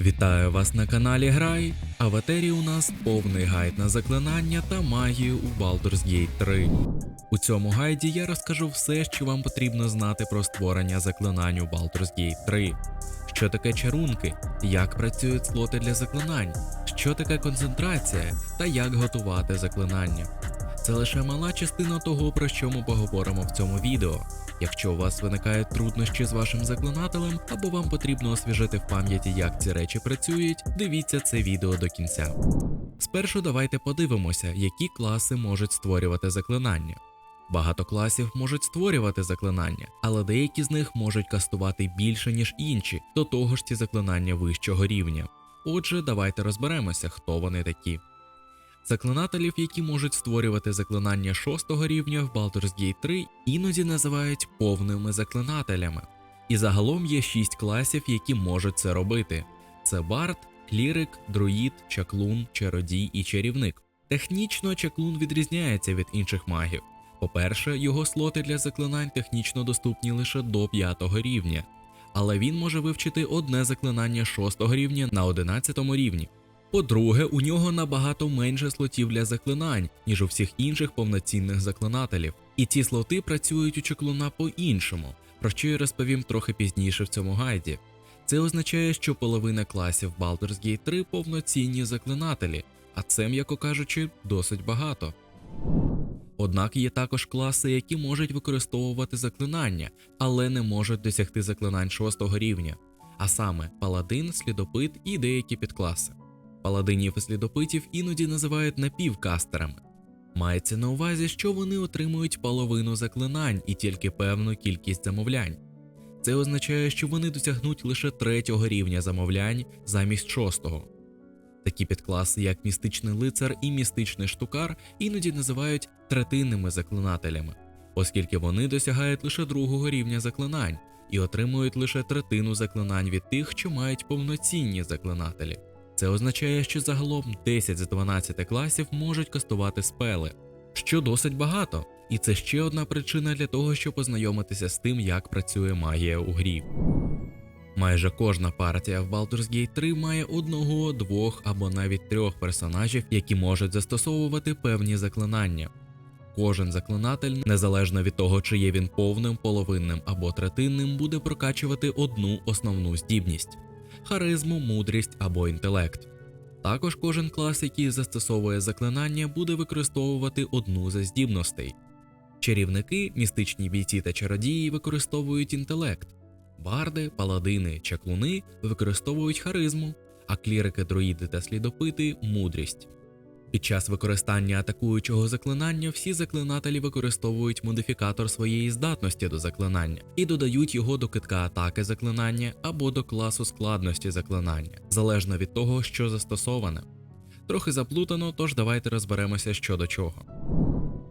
Вітаю вас на каналі Грай. А в етері у нас повний гайд на заклинання та магію у Baldur's Gate 3. У цьому гайді я розкажу все, що вам потрібно знати про створення заклинань у Baldur's Gate 3. Що таке чарунки, як працюють слоти для заклинань, що таке концентрація та як готувати заклинання. Це лише мала частина того, про що ми поговоримо в цьому відео. Якщо у вас виникають труднощі з вашим заклинателем, або вам потрібно освіжити в пам'яті, як ці речі працюють, дивіться це відео до кінця. Спершу давайте подивимося, які класи можуть створювати заклинання. Багато класів можуть створювати заклинання, але деякі з них можуть кастувати більше, ніж інші, до того ж ці заклинання вищого рівня. Отже, давайте розберемося, хто вони такі. Заклинателів, які можуть створювати заклинання шостого рівня в Baldur's Gate 3, іноді називають повними заклинателями. І загалом є шість класів, які можуть це робити: це бард, клірик, друїд, чаклун, чародій і чарівник. Технічно чаклун відрізняється від інших магів. По-перше, його слоти для заклинань технічно доступні лише до п'ятого рівня, але він може вивчити одне заклинання шостого рівня на одинадцятому рівні. По-друге, у нього набагато менше слотів для заклинань, ніж у всіх інших повноцінних заклинателів. І ці слоти працюють у чеклуна по-іншому, про що я розповім трохи пізніше в цьому гайді. Це означає, що половина класів Baldur's Gate 3 повноцінні заклинателі, а це, м'яко кажучи, досить багато. Однак є також класи, які можуть використовувати заклинання, але не можуть досягти заклинань шостого рівня, а саме паладин, слідопит і деякі підкласи. Паладинів і слідопитів іноді називають напівкастерами. Мається на увазі, що вони отримують половину заклинань і тільки певну кількість замовлянь. Це означає, що вони досягнуть лише третього рівня замовлянь замість шостого. Такі підкласи, як містичний лицар і містичний штукар, іноді називають третинними заклинателями, оскільки вони досягають лише другого рівня заклинань і отримують лише третину заклинань від тих, що мають повноцінні заклинателі. Це означає, що загалом 10 з 12 класів можуть кастувати спели, що досить багато, і це ще одна причина для того, щоб познайомитися з тим, як працює магія у грі. Майже кожна партія в Baldur's Gate 3 має одного, двох або навіть трьох персонажів, які можуть застосовувати певні заклинання. Кожен заклинатель, незалежно від того, чи є він повним, половинним або третинним, буде прокачувати одну основну здібність харизму, мудрість або інтелект. Також кожен клас, який застосовує заклинання, буде використовувати одну з здібностей. Чарівники, містичні бійці та чародії використовують інтелект, барди, паладини, чаклуни використовують харизму, а клірики, друїди та слідопити мудрість. Під час використання атакуючого заклинання всі заклинателі використовують модифікатор своєї здатності до заклинання і додають його до китка атаки заклинання або до класу складності заклинання, залежно від того, що застосоване. Трохи заплутано, тож давайте розберемося що до чого.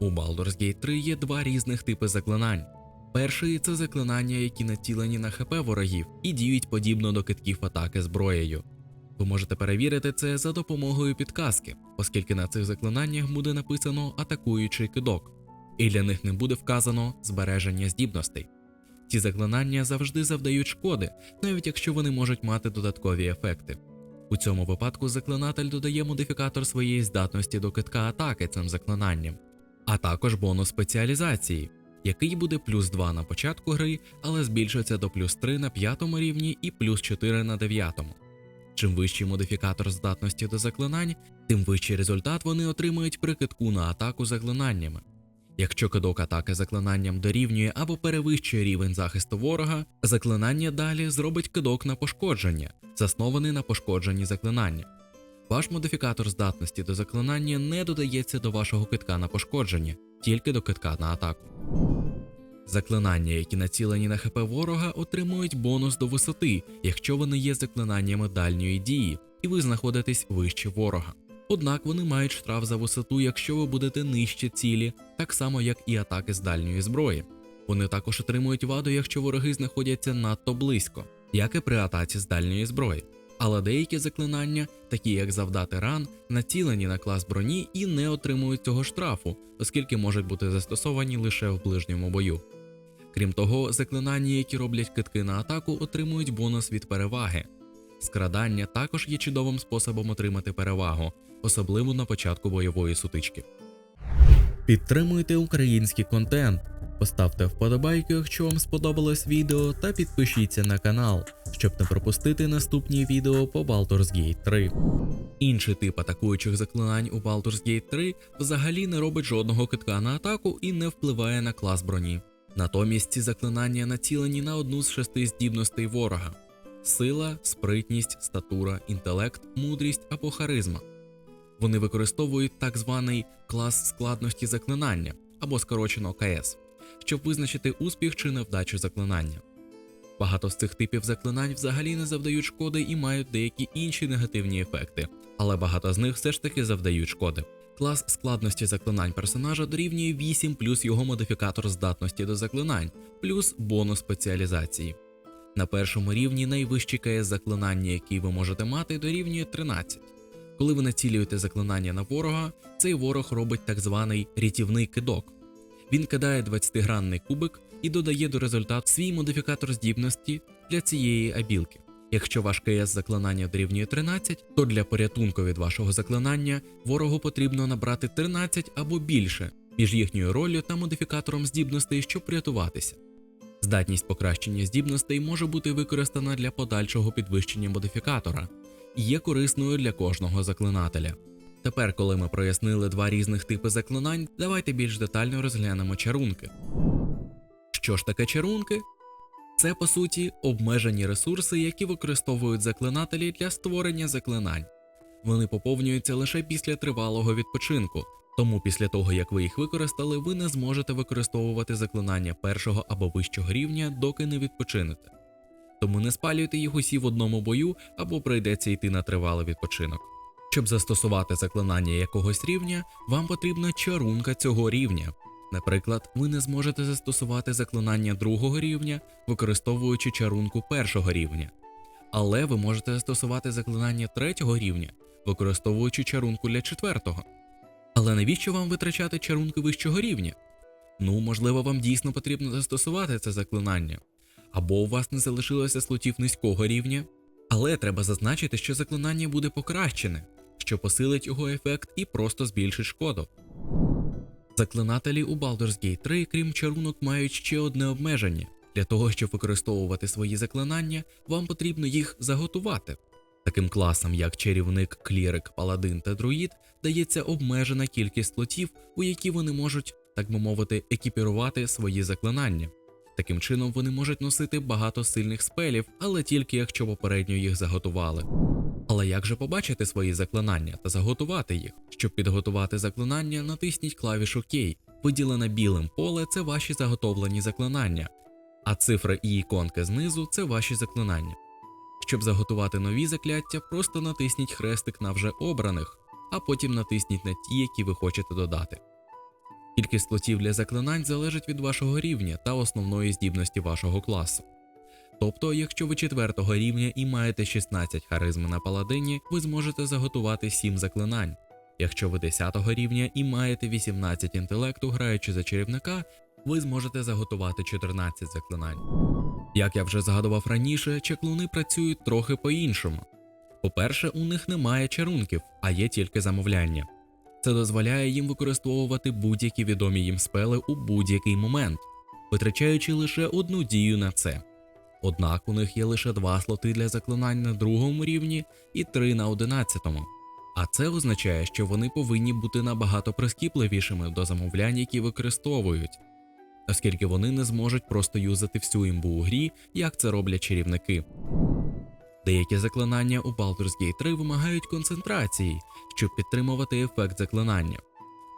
У Baldur's Gate 3 є два різних типи заклинань. Перший це заклинання, які націлені на ХП ворогів і діють подібно до китків атаки зброєю. Ви можете перевірити це за допомогою підказки, оскільки на цих заклинаннях буде написано атакуючий кидок, і для них не буде вказано збереження здібностей. Ці заклинання завжди завдають шкоди, навіть якщо вони можуть мати додаткові ефекти. У цьому випадку заклинатель додає модифікатор своєї здатності до китка атаки цим заклинанням, а також бонус спеціалізації, який буде плюс 2 на початку гри, але збільшується до плюс 3 на п'ятому рівні і плюс 4 на дев'ятому. Чим вищий модифікатор здатності до заклинань, тим вищий результат вони отримують при китку на атаку заклинаннями. Якщо кидок атаки заклинанням дорівнює або перевищує рівень захисту ворога, заклинання далі зробить кидок на пошкодження, заснований на пошкодженні заклинання. Ваш модифікатор здатності до заклинання не додається до вашого китка на пошкодження, тільки до китка на атаку. Заклинання, які націлені на ХП ворога, отримують бонус до висоти, якщо вони є заклинаннями дальньої дії, і ви знаходитесь вище ворога. Однак вони мають штраф за висоту, якщо ви будете нижче цілі, так само як і атаки з дальньої зброї. Вони також отримують ваду, якщо вороги знаходяться надто близько, як і при атаці з дальньої зброї. Але деякі заклинання, такі як завдати ран, націлені на клас броні і не отримують цього штрафу, оскільки можуть бути застосовані лише в ближньому бою. Крім того, заклинання, які роблять китки на атаку, отримують бонус від переваги. Скрадання також є чудовим способом отримати перевагу, особливо на початку бойової сутички. Підтримуйте український контент, поставте вподобайку, якщо вам сподобалось відео, та підпишіться на канал, щоб не пропустити наступні відео по Baldur's Gate 3. Інший тип атакуючих заклинань у Baldur's Gate 3 взагалі не робить жодного китка на атаку і не впливає на клас броні. Натомість ці заклинання націлені на одну з шести здібностей ворога: сила, спритність, статура, інтелект, мудрість або харизма. Вони використовують так званий клас складності заклинання або скорочено КС, щоб визначити успіх чи невдачу заклинання. Багато з цих типів заклинань взагалі не завдають шкоди і мають деякі інші негативні ефекти, але багато з них все ж таки завдають шкоди. Клас складності заклинань персонажа дорівнює 8 плюс його модифікатор здатності до заклинань, плюс бонус спеціалізації. На першому рівні найвищий КС заклинання, який ви можете мати, дорівнює 13. Коли ви націлюєте заклинання на ворога, цей ворог робить так званий рятівний кидок. Він кидає 20-гранний кубик і додає до результату свій модифікатор здібності для цієї абілки. Якщо ваш КС заклинання дорівнює 13, то для порятунку від вашого заклинання ворогу потрібно набрати 13 або більше між їхньою роллю та модифікатором здібностей, щоб врятуватися. Здатність покращення здібностей може бути використана для подальшого підвищення модифікатора і є корисною для кожного заклинателя. Тепер, коли ми прояснили два різних типи заклинань, давайте більш детально розглянемо чарунки. Що ж таке чарунки? Це по суті обмежені ресурси, які використовують заклинателі для створення заклинань. Вони поповнюються лише після тривалого відпочинку, тому після того як ви їх використали, ви не зможете використовувати заклинання першого або вищого рівня, доки не відпочинете. Тому не спалюйте їх усі в одному бою або прийдеться йти на тривалий відпочинок. Щоб застосувати заклинання якогось рівня, вам потрібна чарунка цього рівня. Наприклад, ви не зможете застосувати заклинання другого рівня, використовуючи чарунку першого рівня. Але ви можете застосувати заклинання третього рівня, використовуючи чарунку для четвертого. Але навіщо вам витрачати чарунки вищого рівня? Ну, можливо, вам дійсно потрібно застосувати це заклинання, або у вас не залишилося слотів низького рівня. Але треба зазначити, що заклинання буде покращене, що посилить його ефект і просто збільшить шкоду. Заклинателі у Baldur's Gate 3, крім чарунок, мають ще одне обмеження. Для того, щоб використовувати свої заклинання, вам потрібно їх заготувати. Таким класам, як чарівник, клірик, паладин та друїд, дається обмежена кількість слотів, у які вони можуть, так би мовити, екіпірувати свої заклинання. Таким чином вони можуть носити багато сильних спелів, але тільки якщо попередньо їх заготували. Але як же побачити свої заклинання та заготувати їх? Щоб підготувати заклинання, натисніть клавішу K. Виділене білим поле це ваші заготовлені заклинання, а цифри і іконки знизу це ваші заклинання. Щоб заготувати нові закляття, просто натисніть хрестик на вже обраних, а потім натисніть на ті, які ви хочете додати. Кількість слотів для заклинань залежить від вашого рівня та основної здібності вашого класу. Тобто, якщо ви четвертого рівня і маєте 16 харизми на паладині, ви зможете заготувати 7 заклинань. Якщо ви 10 рівня і маєте 18 інтелекту, граючи за чарівника, ви зможете заготувати 14 заклинань. Як я вже згадував раніше, чаклуни працюють трохи по-іншому. По-перше, у них немає чарунків, а є тільки замовляння. Це дозволяє їм використовувати будь-які відомі їм спели у будь-який момент, витрачаючи лише одну дію на це. Однак у них є лише два слоти для заклинань на другому рівні і три на одинадцятому. А це означає, що вони повинні бути набагато прискіпливішими до замовлянь, які використовують, оскільки вони не зможуть просто юзати всю імбу у грі, як це роблять чарівники. Деякі заклинання у Baldur's Gate 3 вимагають концентрації, щоб підтримувати ефект заклинання.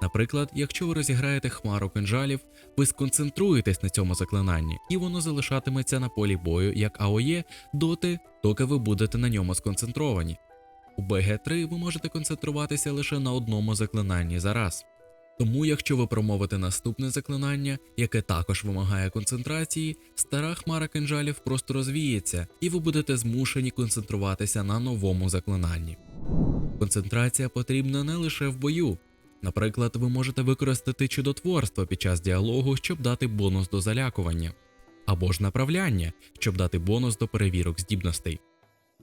Наприклад, якщо ви розіграєте хмару кинжалів, ви сконцентруєтесь на цьому заклинанні, і воно залишатиметься на полі бою як АОЄ доти, доки ви будете на ньому сконцентровані. У БГ3 ви можете концентруватися лише на одному заклинанні за раз. Тому, якщо ви промовите наступне заклинання, яке також вимагає концентрації, стара хмара кинжалів просто розвіється, і ви будете змушені концентруватися на новому заклинанні. Концентрація потрібна не лише в бою. Наприклад, ви можете використати чудотворство під час діалогу, щоб дати бонус до залякування, або ж направляння, щоб дати бонус до перевірок здібностей.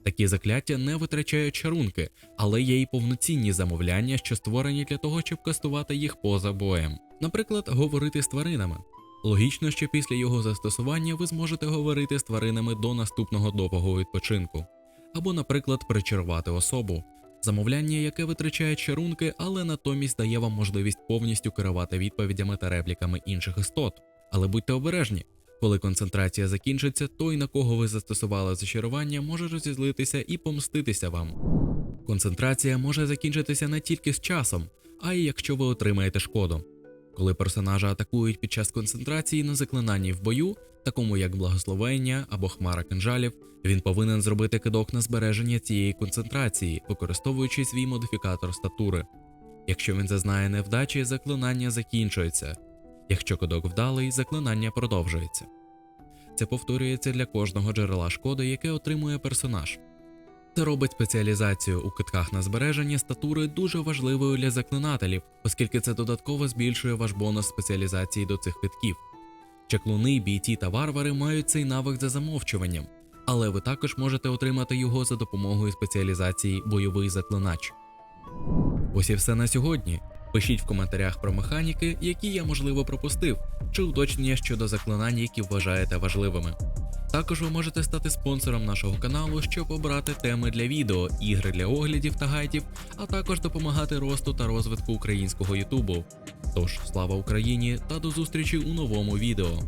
Такі закляття не витрачають чарунки, але є й повноцінні замовляння, що створені для того, щоб кастувати їх поза боєм. Наприклад, говорити з тваринами. Логічно, що після його застосування ви зможете говорити з тваринами до наступного довгого відпочинку, або, наприклад, причарувати особу. Замовляння, яке витрачає чарунки, але натомість дає вам можливість повністю керувати відповідями та репліками інших істот. Але будьте обережні, коли концентрація закінчиться, той, на кого ви застосували зачарування, може розізлитися і помститися вам. Концентрація може закінчитися не тільки з часом, а й якщо ви отримаєте шкоду. Коли персонажа атакують під час концентрації на заклинанні в бою, такому як благословення або хмара кинжалів, він повинен зробити кидок на збереження цієї концентрації, використовуючи свій модифікатор статури. Якщо він зазнає невдачі, заклинання закінчується. Якщо кидок вдалий, заклинання продовжується. Це повторюється для кожного джерела шкоди, яке отримує персонаж. Це робить спеціалізацію у китках на збереження статури дуже важливою для заклинателів, оскільки це додатково збільшує ваш бонус спеціалізації до цих китків. Чаклуни, бійці та варвари мають цей навик за замовчуванням, але ви також можете отримати його за допомогою спеціалізації бойовий заклинач. Ось і все на сьогодні. Пишіть в коментарях про механіки, які я можливо пропустив, чи уточнення щодо заклинань, які вважаєте важливими. Також ви можете стати спонсором нашого каналу, щоб обрати теми для відео, ігри для оглядів та гайдів, а також допомагати росту та розвитку українського Ютубу. Тож слава Україні та до зустрічі у новому відео.